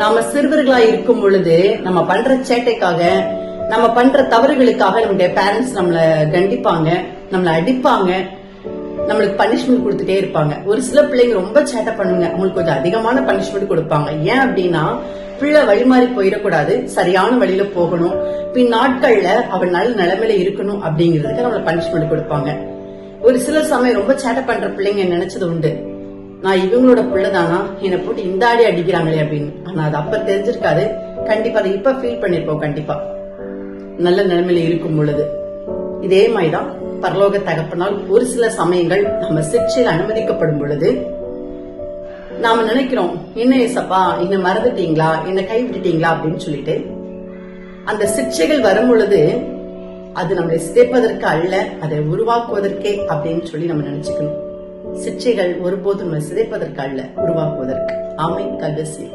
நாம சிறுவர்களா இருக்கும் பொழுது நம்ம பண்ற சேட்டைக்காக நம்ம பண்ற தவறுகளுக்காக நம்முடைய பேரண்ட்ஸ் நம்மள கண்டிப்பாங்க நம்மள அடிப்பாங்க நம்மளுக்கு பனிஷ்மெண்ட் கொடுத்துட்டே இருப்பாங்க. ஒரு சில பிள்ளைங்க ரொம்ப சேட்டை பண்ணுங்க அவங்களுக்கு கொஞ்சம் அதிகமான பனிஷ்மெண்ட் கொடுப்பாங்க. ஏன் அப்படின்னா பிள்ளை வழிமாறி போயிடக்கூடாது சரியான வழியில போகணும். பின் நாட்கள்ல அவன் நல்ல நிலைமையில இருக்கணும் அப்படிங்கிறதுக்கு நம்மள பனிஷ்மெண்ட் கொடுப்பாங்க. ஒரு சில சமயம் ரொம்ப சேட்டை பண்ற பிள்ளைங்க நினைச்சது உண்டு. நான் இவங்களோட பிள்ளைதானா? என்னை போட்டு இந்த ஆடி அடிக்கிறாங்களே அப்படின்னு. ஆனா அது அப்ப தெரிஞ்சிருக்காது. கண்டிப்பா அதை இப்ப ஃபீல் பண்ணிருப்போம் கண்டிப்பா. நல்ல நிலைமையில இருக்கும் பொழுது. இதே மாதிரிதான் பரலோக தகப்பனால் ஒரு சில சமயங்கள் நம்ம சிற்சையில் அனுமதிக்கப்படும் பொழுது நாம நினைக்கிறோம் என்ன ஏசப்பா என்ன மறந்துட்டீங்களா என்ன கைவிட்டுட்டீங்களா அப்படின்னு சொல்லிட்டு அந்த சிற்சைகள் வரும் பொழுது அது நம்மளை சிதைப்பதற்கு அல்ல அதை உருவாக்குவதற்கே அப்படின்னு சொல்லி நம்ம நினைச்சுக்கணும். சிற்சைகள் ஒருபோதும் சிதைப்பதற்கு அல்ல உருவாக்குவதற்கு. ஆமை கல்வசி